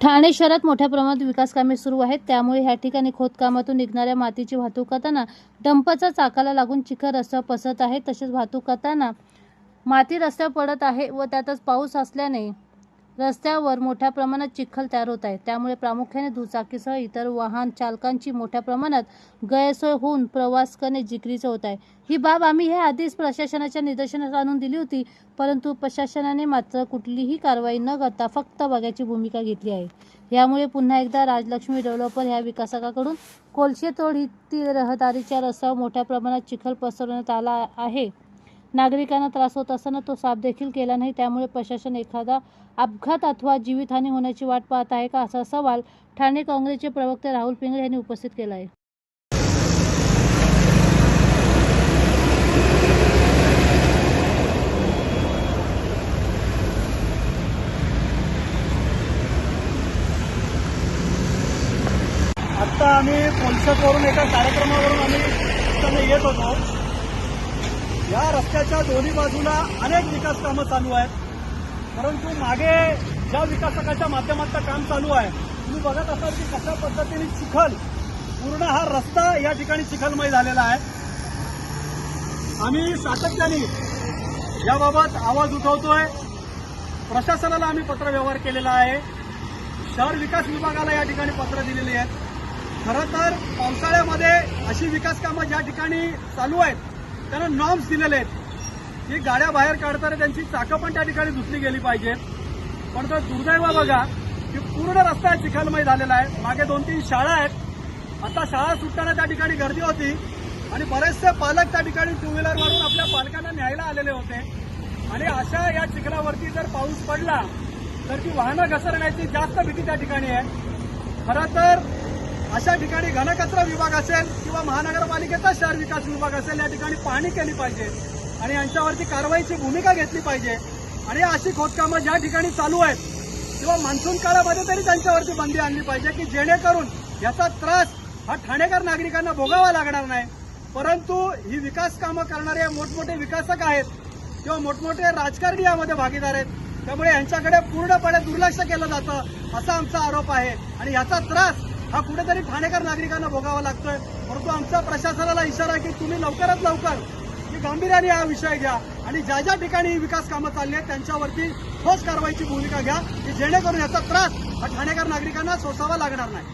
ठाणे शहरात मोठ्या प्रमाणात विकास कामे सुरू आहेत. त्यामुळे ह्या ठिकाणी खोदकामातून निघणाऱ्या मातीची वाहतूक करताना डंपचा चाकाला लागून चिखल रस्त्यावर पसरत आहे. तसेच वाहतूक करताना माती रस्त्यावर पडत आहे व त्यातच पाऊस असल्याने रस्त्यावर मोठ्या प्रमाणात चिखल तयार होत आहे. त्यामुळे प्रामुख्याने दुचाकीसह इतर वाहन चालकांची मोठ्या प्रमाणात गैरसोय होऊन प्रवास करणे जिकरीचं होत आहे. ही बाब आम्ही हे आधीच प्रशासनाच्या निदर्शनास आणून दिली होती परंतु प्रशासनाने मात्र कुठलीही कारवाई न करता फक्त बघायची भूमिका घेतली आहे. यामुळे पुन्हा एकदा राजलक्ष्मी डेव्हलपर ह्या विकासकाकडून कोलशेतोड ही रहदारीच्या रस्त्यावर मोठ्या प्रमाणात चिखल पसरवण्यात आला आहे. नागरिकांना त्रास होत असताना तो साफ देखील केला नाही. त्यामुळे प्रशासन एखादा अपघात अथवा जीवितहानी होण्याची वाट पाहत आहे का असा सवाल ठाणे काँग्रेसचे प्रवक्ते राहुल पिंगळे यांनी उपस्थित केला आहे आत्ता आम्ही कोलशेतवरून एका कार्यक्रमावरून आम्ही येत होतो. या रस्त्याच्या दोन्ही बाजूला अनेक विकास कामं चालू आहेत. परंतु मागे ज्या विकासकाच्या माध्यमातलं काम चालू आहे तुम्ही बघत असाल की कशा पद्धतीने चिखल पूर्ण हा रस्ता या ठिकाणी चिखलमय झालेला आहे. आम्ही सातत्याने याबाबत आवाज उठवतोय. प्रशासनाला आम्ही पत्रव्यवहार केलेला आहे. शहर विकास विभागाला या ठिकाणी पत्र दिलेली आहेत. खरं तर पावसाळ्यामध्ये अशी विकास कामं ज्या ठिकाणी चालू आहेत त्यांना नॉर्म्स दिलेले आहेत. की गाड्या बाहेर काढताना त्यांची चाकं पण त्या ठिकाणी धुतली गेली पाहिजेत पण तर दुर्दैव बघा की पूर्ण रस्ता चिखलमय झालेला आहे. मागे दोन तीन शाळा आहेत. आता शाळा सुटताना त्या ठिकाणी गर्दी होती. आणि बरेचसे पालक त्या ठिकाणी टू व्हीलरवरून आपल्या पालकांना न्यायला आलेले होते. आणि अशा या चिखलावरती जर पाऊस पडला तर ती वाहनं घसरण्याची जास्त भीती त्या ठिकाणी आहे. खरं तर अशा ठिकाणी घनकचरा विभाग असेल किंवा महानगरपालिकेचा शहर विकास विभाग असेल या ठिकाणी पाहणी केली पाहिजे आणि यांच्यावरती कारवाईची भूमिका घेतली पाहिजे. आणि अशी खोदकामं ज्या ठिकाणी चालू आहेत किंवा मान्सून काळामध्ये तरी त्यांच्यावरती बंदी आणली पाहिजे की जेणेकरून याचा त्रास हा ठाणेकर नागरिकांना भोगावा लागणार नाही. परंतु ही विकास कामं करणारे मोठमोठे विकासक आहेत किंवा मोठमोठे राजकारणी यामध्ये भागीदार आहेत त्यामुळे यांच्याकडे पूर्णपणे दुर्लक्ष केलं जातं असा आमचा आरोप आहे. आणि याचा त्रास हा कुठेतरी ठाणेकर नागरिकांना भोगावा लागतोय. परंतु आमच्या प्रशासनाला इशारा आहे की तुम्ही लवकरात लवकर ही गांभीर्याने हा विषय घ्या आणि ज्या ज्या ठिकाणी विकास कामं चालली आहेत त्यांच्यावरती ठोस कारवाईची भूमिका घ्या की जेणेकरून याचा त्रास हा ठाणेकर नागरिकांना सोसावा लागणार नाही.